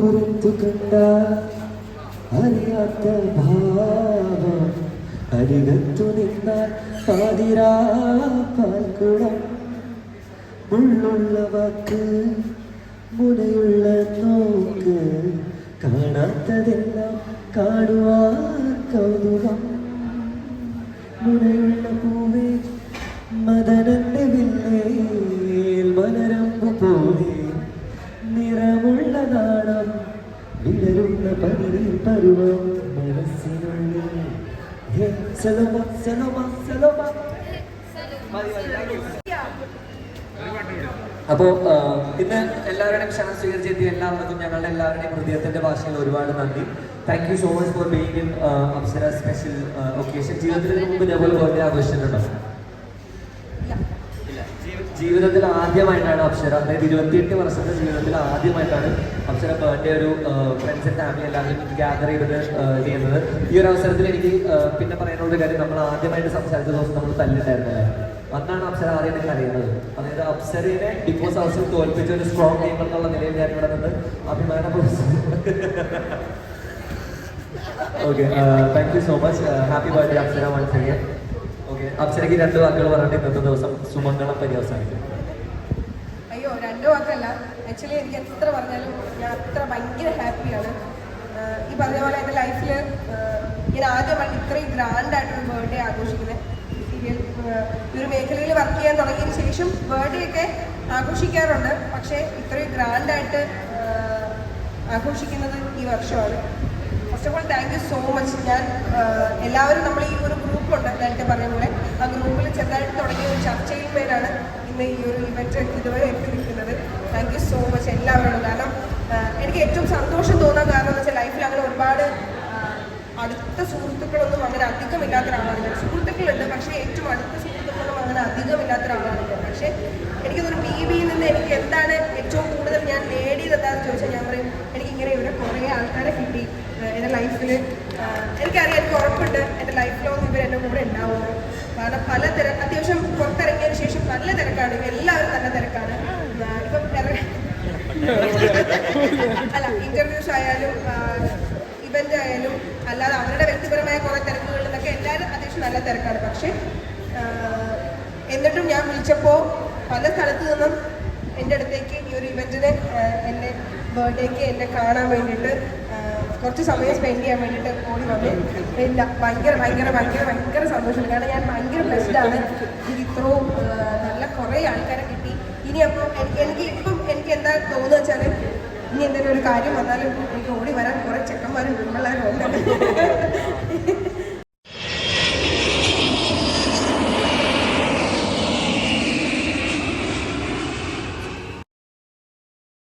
പുറത്തു കണ്ട അറിയാത്ത ഭാവം അരികത്തു നിന്നാൽ പാതിരാ പാൽക്കുടം. മുള്ളുള്ള വാക്ക് മുനയുള്ള നോക്ക് കാണാത്തതെല്ലാം കാണുവാൻ കൗതുകം. മുനയുള്ള പൂവേ മദനന്റെ വില്ലേൽ മലരമ്പ് പോലെ. വിടരുന്ന പനിനീർ പരുവം മനസ്സിനുള്ളിൽ. സലമ സലമ സലോമ. അപ്പോ ഇന്ന് എല്ലാവരുടെയും ക്ഷണം സ്വീകരിച്ചെത്തിയ എല്ലാവർക്കും ഞങ്ങളുടെ എല്ലാവരുടെയും ഹൃദയത്തിന്റെ ഭാഷയിൽ ഒരുപാട് നന്ദി. Thank you so much for being in Apsara special occasion ജീവിതത്തിൽ ഇതിനു മുമ്പ് ഇതേപോലെ ആഘോഷിച്ചിട്ടുണ്ടോ? ജീവിതത്തിൽ ആദ്യമായിട്ടാണ് അപ്സര. അതായത് ഇരുപത്തിയെട്ട് വർഷത്തെ ജീവിതത്തിൽ ആദ്യമായിട്ടാണ് അപ്സര ബർത്ത്ഡേ ഒരു ഫ്രണ്ട്സ് ആൻഡ് ഫാമിലി എല്ലാവരും ഗ്യാദർ ചെയ്തിട്ട് ചെയ്യുന്നത്. ഈ ഒരു അവസരത്തിൽ എനിക്ക് പിന്നെ പറയാനുള്ള കാര്യം നമ്മൾ ആദ്യമായിട്ട് സംസാരിച്ച ദിവസം നമ്മൾ തല്ലിട്ടായിരുന്നല്ലേ അന്നാണ് അപ്സര ആദ്യമായിട്ട് അറിയുന്നത് അതായത് അപ്സരയെ ബോസ് ഹൗസിൽ തോൽപ്പിച്ച ഒരു സ്ട്രോങ് ടീം എന്നുള്ള നിലയിൽ ഞാൻ ഇവിടെ നിന്ന് അഭിമാന okay thank you so much happy birthday Apsara once again okay. രണ്ട് വാക്കുകൾ പറഞ്ഞിട്ട് ഇന്നത്തെ ദിവസം സുമംഗളം പര്യവസാനിക്കും അയ്യോ രണ്ട് വാക്കല്ല. ആക്ച്വലി എനിക്ക് എത്ര പറഞ്ഞാലും ഞാൻ അത്ര ഭയങ്കര ഹാപ്പിയാണ് ഈ പറഞ്ഞ പോലെ എന്റെ ലൈഫിൽ ഞാൻ ആദ്യമായിട്ട് ഇത്രയും ഗ്രാൻഡ് ആയിട്ടൊരു ബർത്ത്ഡേ ആഘോഷിക്കുന്നത് സീരിയൽ ഈ ഒരു മേഖലയിൽ വർക്ക് ചെയ്യാൻ തുടങ്ങിയതിന് ശേഷം ബർത്ത്ഡേ ഒക്കെ ആഘോഷിക്കാറുണ്ട്. പക്ഷേ ഇത്രയും ഗ്രാൻഡ് ആയിട്ട് ആഘോഷിക്കുന്നത് ഈ വർഷമാണ്. First of all thank you so much ഞാൻ എല്ലാവരും നമ്മൾ ഈ ഒരു ഗ്രൂപ്പ് ഉണ്ട്. നേരത്തെ പറഞ്ഞ ഇന്ന് ഈ ഒരു ഇവന്റ് ഇതുവരെ എത്തി നിൽക്കുന്നത് താങ്ക് യു സോ മച്ച് എല്ലാവരോടും. കാരണം എനിക്ക് ഏറ്റവും സന്തോഷം തോന്നാൻ കാരണം എന്ന് വെച്ചാൽ ലൈഫിൽ അങ്ങനെ ഒരുപാട് അടുത്ത സുഹൃത്തുക്കളൊന്നും അങ്ങനെ അധികമില്ലാത്ത ഒരാളാണ് ഞാൻ. സുഹൃത്തുക്കളുണ്ട് പക്ഷേ ഏറ്റവും അടുത്ത സുഹൃത്തുക്കളൊന്നും അങ്ങനെ അധികമില്ലാത്ത ഒരാളാണ് ഞാൻ. പക്ഷേ എനിക്കൊരു ബി ബിയിൽ നിന്ന് എനിക്ക് എന്താണ് ഏറ്റവും കൂടുതൽ ഞാൻ നേടിയത് എന്താണെന്ന് ചോദിച്ചാൽ ഞാൻ പറയും എനിക്ക് ഇങ്ങനെ ഇവിടെ കുറേ ആൾക്കാരെ കിട്ടി. എന്റെ ലൈഫിൽ എനിക്കറിയാം എനിക്ക് ഉറപ്പുണ്ട് എന്റെ ലൈഫിലൊന്നും ഇവർ കൂടെ ഉണ്ടാവുന്നു കാരണം പല തിര അത്യാവശ്യം പുറത്തിറങ്ങിയതിന് ശേഷം നല്ല തിരക്കാണ്. എല്ലാവരും നല്ല തിരക്കാണ്. അല്ല ഇന്റർവ്യൂസ് ആയാലും ഇവന്റ് ആയാലും അല്ലാതെ അവരുടെ വ്യക്തിപരമായ കുറെ തിരക്കുകളിൽ നിന്നൊക്കെ എല്ലാവരും അത്യാവശ്യം നല്ല തിരക്കാണ്. പക്ഷേ എന്നിട്ടും ഞാൻ വിളിച്ചപ്പോൾ പല സ്ഥലത്തു നിന്നും എന്റെ അടുത്തേക്ക് ഈ ഒരു ഇവന്റിന് എന്നെ ബർത്ത്ഡേക്ക് എന്നെ കാണാൻ വേണ്ടിയിട്ട് കുറച്ച് സമയം സ്പെൻഡ് ചെയ്യാൻ വേണ്ടിയിട്ട് കൂടി വന്നു. ഇല്ല ഭയങ്കര ഭയങ്കര ഭയങ്കര ഭയങ്കര സന്തോഷം കാരണം ഞാൻ ഭയങ്കര ആണ്. എനിക്ക് ഇത്രയും നല്ല കുറേ ആൾക്കാരെ കിട്ടി. ഇനി അപ്പോൾ എനിക്ക് എനിക്ക് ഇപ്പം എനിക്ക് എന്താ തോന്നുക വെച്ചാൽ ഇനി എന്തെങ്കിലും ഒരു കാര്യം വന്നാലും